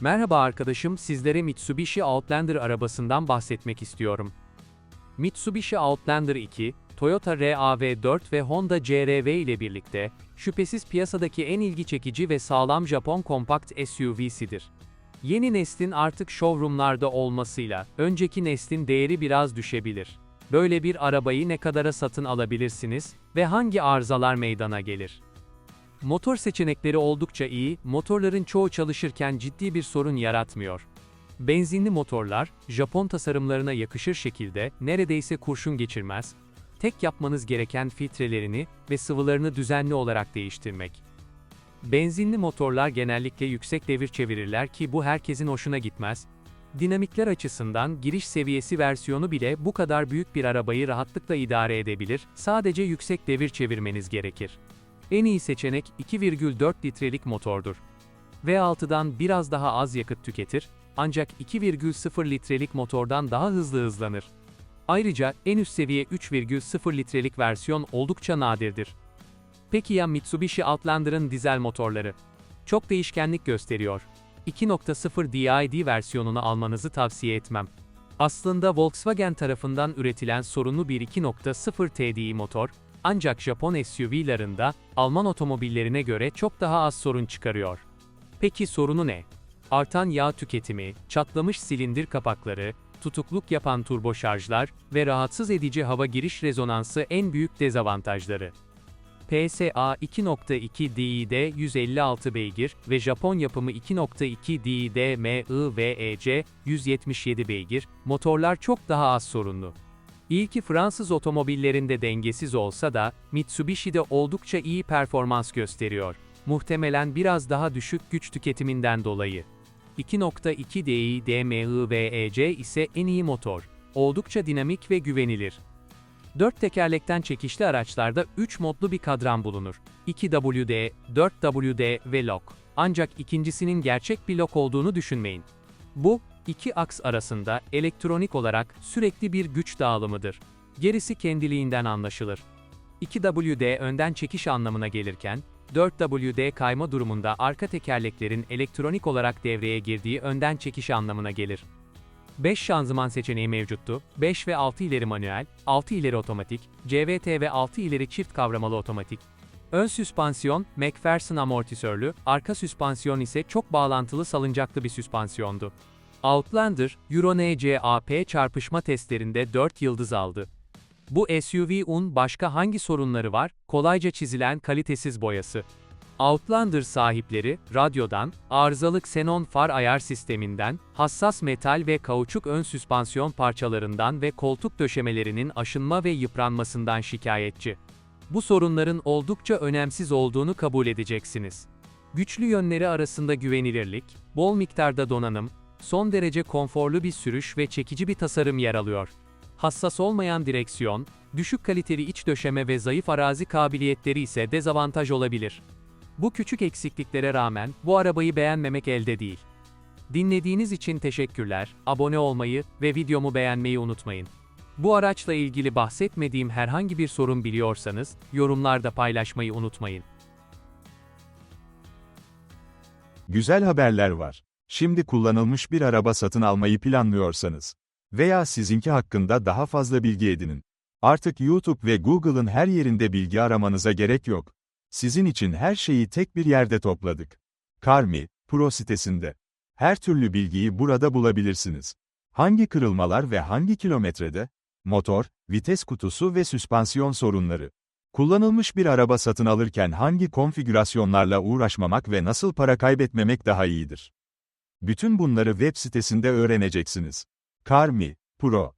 Merhaba arkadaşım, sizlere Mitsubishi Outlander arabasından bahsetmek istiyorum. Mitsubishi Outlander 2, Toyota RAV4 ve Honda CR-V ile birlikte, şüphesiz piyasadaki en ilgi çekici ve sağlam Japon kompakt SUV'sidir. Yeni neslin artık showroomlarda olmasıyla, önceki neslin değeri biraz düşebilir. Böyle bir arabayı ne kadara satın alabilirsiniz ve hangi arızalar meydana gelir? Motor seçenekleri oldukça iyi, motorların çoğu çalışırken ciddi bir sorun yaratmıyor. Benzinli motorlar, Japon tasarımlarına yakışır şekilde neredeyse kurşun geçirmez. Tek yapmanız gereken filtrelerini ve sıvılarını düzenli olarak değiştirmek. Benzinli motorlar genellikle yüksek devir çevirirler ki bu herkesin hoşuna gitmez. Dinamikler açısından giriş seviyesi versiyonu bile bu kadar büyük bir arabayı rahatlıkla idare edebilir, sadece yüksek devir çevirmeniz gerekir. En iyi seçenek 2,4 litrelik motordur. V6'dan biraz daha az yakıt tüketir, ancak 2,0 litrelik motordan daha hızlı hızlanır. Ayrıca en üst seviye 3,0 litrelik versiyon oldukça nadirdir. Peki ya Mitsubishi Outlander'ın dizel motorları? Çok değişkenlik gösteriyor. 2.0 DID versiyonunu almanızı tavsiye etmem. Aslında Volkswagen tarafından üretilen sorunlu bir 2.0 TDI motor, ancak Japon SUV'larında, Alman otomobillerine göre çok daha az sorun çıkarıyor. Peki sorunu ne? Artan yağ tüketimi, çatlamış silindir kapakları, tutukluk yapan turboşarjlar ve rahatsız edici hava giriş rezonansı en büyük dezavantajları. PSA 2.2 DI'de 156 beygir ve Japon yapımı 2.2 DI'de MIVEC 177 beygir, motorlar çok daha az sorunlu. İlki Fransız otomobillerinde dengesiz olsa da, Mitsubishi'de oldukça iyi performans gösteriyor. Muhtemelen biraz daha düşük güç tüketiminden dolayı. 2.2 DI DMIVEC ise en iyi motor. Oldukça dinamik ve güvenilir. 4 tekerlekten çekişli araçlarda 3 modlu bir kadran bulunur. 2WD, 4WD ve LOK. Ancak ikincisinin gerçek bir LOK olduğunu düşünmeyin. Bu, iki aks arasında elektronik olarak sürekli bir güç dağılımıdır. Gerisi kendiliğinden anlaşılır. 2WD önden çekiş anlamına gelirken, 4WD kayma durumunda arka tekerleklerin elektronik olarak devreye girdiği önden çekiş anlamına gelir. 5 şanzıman seçeneği mevcuttu. 5 ve 6 ileri manuel, 6 ileri otomatik, CVT ve 6 ileri çift kavramalı otomatik. Ön süspansiyon, McPherson amortisörlü, arka süspansiyon ise çok bağlantılı salıncaklı bir süspansiyondu. Outlander, Euro NCAP çarpışma testlerinde 4 yıldız aldı. Bu SUV'un başka hangi sorunları var? Kolayca çizilen kalitesiz boyası. Outlander sahipleri, radyodan, arızalı xenon far ayar sisteminden, hassas metal ve kauçuk ön süspansiyon parçalarından ve koltuk döşemelerinin aşınma ve yıpranmasından şikayetçi. Bu sorunların oldukça önemsiz olduğunu kabul edeceksiniz. Güçlü yönleri arasında güvenilirlik, bol miktarda donanım, son derece konforlu bir sürüş ve çekici bir tasarım yer alıyor. Hassas olmayan direksiyon, düşük kaliteli iç döşeme ve zayıf arazi kabiliyetleri ise dezavantaj olabilir. Bu küçük eksikliklere rağmen bu arabayı beğenmemek elde değil. Dinlediğiniz için teşekkürler, abone olmayı ve videomu beğenmeyi unutmayın. Bu araçla ilgili bahsetmediğim herhangi bir sorun biliyorsanız, yorumlarda paylaşmayı unutmayın. Güzel haberler var. Şimdi kullanılmış bir araba satın almayı planlıyorsanız veya sizinki hakkında daha fazla bilgi edinin. Artık YouTube ve Google'ın her yerinde bilgi aramanıza gerek yok. Sizin için her şeyi tek bir yerde topladık. Carmi, Pro sitesinde. Her türlü bilgiyi burada bulabilirsiniz. Hangi kırılmalar ve hangi kilometrede? Motor, vites kutusu ve süspansiyon sorunları. Kullanılmış bir araba satın alırken hangi konfigürasyonlarla uğraşmamak ve nasıl para kaybetmemek daha iyidir? Bütün bunları web sitesinde öğreneceksiniz. Carmi, Pro